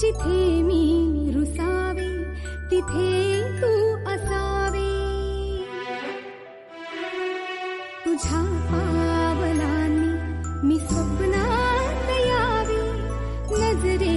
जिथे मी रुसावे तिथे तू असावे. तुझ्या पावलांनी मी स्वप्ना दया नजरे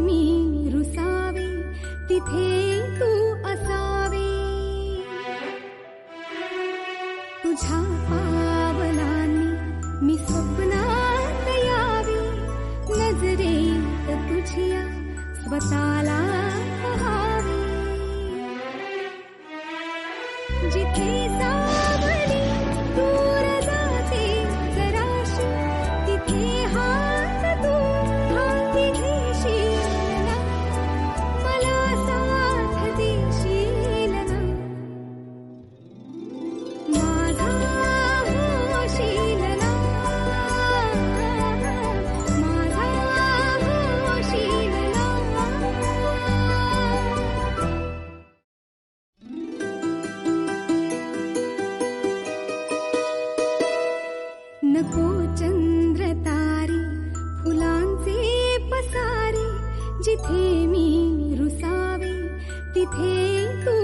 मी रुसावे तिथे तू असावे. तुझ्या पावलांनी मी स्वप्नात स्वप्नावी नजरे नको चंद्र तारे फुलांचे पसारे जिथे मी रुसावे तिथे तू